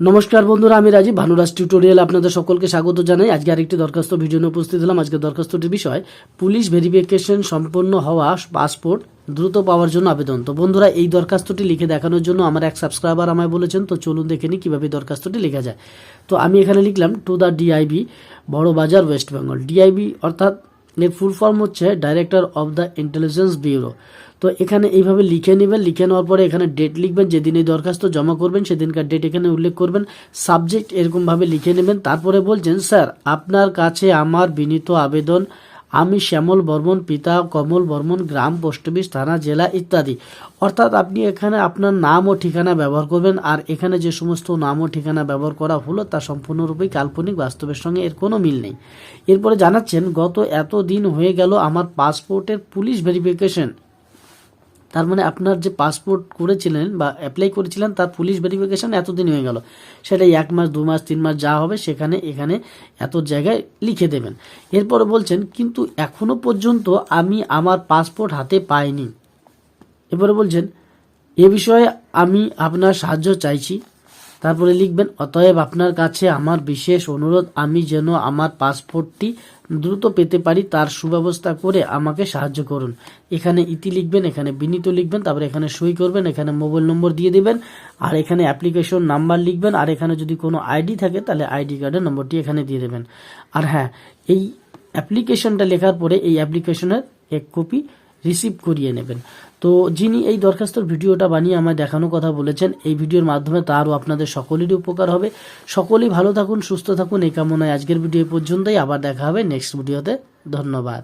নমস্কার বন্ধুরা, আমি রাজীব। ভানুরাজ টিউটোরিয়াল আপনাদের সকলকে স্বাগত জানাই। আজকে আরেকটি দরখাস্ত ভিডিও নিয়ে উপস্থিত হলাম। আজকে দরখাস্তটির বিষয়, পুলিশ ভেরিফিকেশন সম্পন্ন হওয়া পাসপোর্ট দ্রুত পাওয়ার জন্য আবেদন। তো বন্ধুরা, এই দরখাস্তটি লিখে দেখানোর জন্য আমার এক সাবস্ক্রাইবার আমায় বলেছেন, তো চলুন দেখে নিই কীভাবে দরখাস্তটি লেখা যায়। তো আমি এখানে লিখলাম টু দ্য ডিআইবি বড় বাজার ওয়েস্ট বেঙ্গল ডিআইবি অর্থাৎ এর ফুল ফর্ম হচ্ছে director of the intelligence bureau তো এখানে এইভাবে লিখে নেবেন, লিখে নেওয়ার পরে এখানে ডেট লিখবেন, যেদিন এই দরখাস্ত জমা করবেন সেদিনকার ডেট এখানে উল্লেখ করবেন। সাবজেক্ট এরকমভাবে লিখে নেবেন, তারপরে বলছেন, স্যার, আপনার কাছে আমার বিনীত আবেদন আমি শ্যামল বর্মন, পিতা কমল বর্মন, গ্রাম পোস্টবিস থানা, জেলা ইত্যাদি। অর্থাৎ আপনি এখানে আপনার নাম ও ঠিকানা ব্যবহার করবেন, আর এখানে যে সমস্ত নাম ও ঠিকানা ব্যবহার করা হলো তা সম্পূর্ণরূপে কাল্পনিক, বাস্তবের সঙ্গে এর কোনো মিল নেই। এরপরে জানাচ্ছেন, গত এত দিন হয়ে গেল আমার পাসপোর্টের পুলিশ ভেরিফিকেশন। তার মানে আপনার যে পাসপোর্ট করেছিলেন বা অ্যাপ্লাই করেছিলেন, তার পুলিশ ভেরিফিকেশান এতদিন হয়ে গেল। সেটাই এক মাস, দু মাস, তিন মাস যা হবে সেখানে, এখানে এত জায়গায় লিখে দেবেন। এরপরে বলছেন, কিন্তু এখনও পর্যন্ত আমি আমার পাসপোর্ট হাতে পাইনি। এরপরে বলছেন, এ বিষয়ে আমি আপনার সাহায্য চাইছি। তারপরে লিখবেন, অতএব আপনার কাছে আমার বিশেষ অনুরোধ, আমি যেন আমার পাসপোর্টটি দ্রুত পেতে পারি, তার সুব্যবস্থা করে আমাকে সাহায্য করুন। এখানে ইতি লিখবেন, এখানে বিনীত লিখবেন, তারপরে এখানে সই করবেন, এখানে মোবাইল নম্বর দিয়ে দেবেন, আর এখানে অ্যাপ্লিকেশন নাম্বার লিখবেন, আর এখানে যদি কোনো আইডি থাকে, তাহলে আইডি কার্ডের নম্বরটি এখানে দিয়ে দেবেন। আর হ্যাঁ এই অ্যাপ্লিকেশনটা লেখার পরে এই অ্যাপ্লিকেশনের এক কপি রিসিভ করিয়ে নেবেন। তো যিনি এই দরখাস্তর ভিডিওটা বানিয়ে আমায় দেখানোর কথা বলেছেন, এই ভিডিওর মাধ্যমে তারও আপনাদের সকলেরই উপকার হবে। সকলেই ভালো থাকুন, সুস্থ থাকুন। এই কামনায় আজকের ভিডিও পর্যন্তই। আবার দেখা হবে নেক্সট ভিডিওতে ধন্যবাদ।